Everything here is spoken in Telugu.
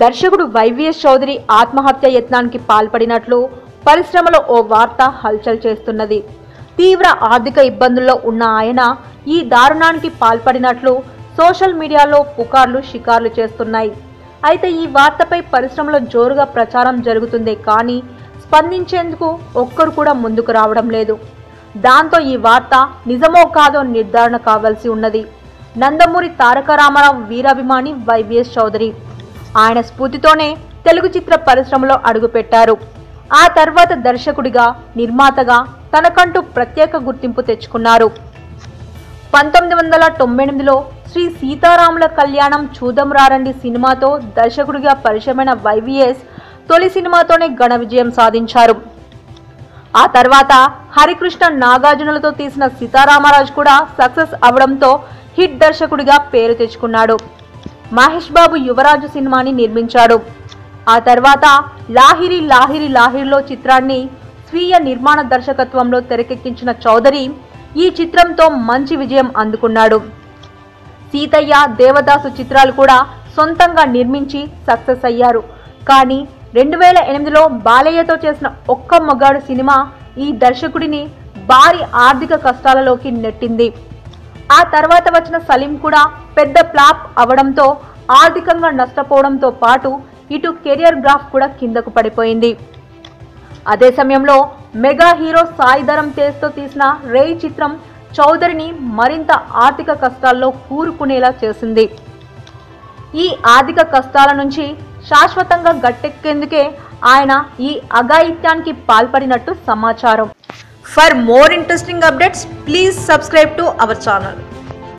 దర్శకుడు వైవిఎస్ చౌదరి ఆత్మహత్య యత్నానికి పాల్పడినట్లు పరిశ్రమలో ఓ వార్త హల్చల్ చేస్తున్నది. తీవ్ర ఆర్థిక ఇబ్బందుల్లో ఉన్న ఆయన ఈ దారుణానికి పాల్పడినట్లు సోషల్ మీడియాలో పుకార్లు షికార్లు చేస్తున్నాయి. అయితే ఈ వార్తపై పరిశ్రమలో జోరుగా ప్రచారం జరుగుతుంది కానీ స్పందించేందుకు ఒక్కరు కూడా ముందుకు రావడం లేదు. దాంతో ఈ వార్త నిజమో కాదో నిర్ధారణ కావాల్సి ఉన్నది. నందమూరి తారక రామారావు వీరాభిమాని వైవిఎస్ చౌదరి. ఆయన స్ఫూర్తితోనే తెలుగు చిత్ర పరిశ్రమలో అడుగుపెట్టారు. ఆ తర్వాత దర్శకుడిగా నిర్మాతగా తనకంటూ ప్రత్యేక గుర్తింపు తెచ్చుకున్నారు. పంతొమ్మిది వందల తొంభై ఎనిమిదిలో శ్రీ సీతారాముల కళ్యాణం చూదం రారండి సినిమాతో దర్శకుడిగా పరిచయమైన వైవిఎస్ తొలి సినిమాతోనే ఘన విజయం సాధించారు. ఆ తర్వాత హరికృష్ణ నాగార్జునులతో తీసిన సీతారామరాజు కూడా సక్సెస్ అవడంతో హిట్ దర్శకుడిగా పేరు తెచ్చుకున్నాడు. మహేష్ బాబు యువరాజు సినిమాని నిర్మించాడు. ఆ తర్వాత లాహిరి లాహిరి లాహిరిలో చిత్రాన్ని స్వీయ నిర్మాణ దర్శకత్వంలో తెరకెక్కించిన చౌదరి ఈ చిత్రంతో మంచి విజయం అందుకున్నాడు. సీతయ్య దేవదాసు చిత్రాలు కూడా సొంతంగా నిర్మించి సక్సెస్ అయ్యారు. కానీ రెండు వేల ఎనిమిదిలో బాలయ్యతో చేసిన ఒక్క మొగాడు సినిమా ఈ దర్శకుడిని భారీ ఆర్థిక కష్టాలలోకి నెట్టింది. ఆ తర్వాత వచ్చిన సలీం కూడా పెద్ద ఫ్లాప్ అవడంతో ఆర్థికంగా నష్టపోవడంతో పాటు ఇటు కెరియర్ గ్రాఫ్ కూడా కిందకు పడిపోయింది. అదే సమయంలో మెగా హీరో సాయిధరం తేజ్తో తీసిన రేయ్ చిత్రం చౌదరిని మరింత ఆర్థిక కష్టాల్లో కూరుకునేలా చేసింది. ఈ ఆర్థిక కష్టాల నుంచి శాశ్వతంగా గట్టెక్కేందుకే ఆయన ఈ అఘాయిత్యానికి పాల్పడినట్టు సమాచారం. For more interesting updates please subscribe to our channel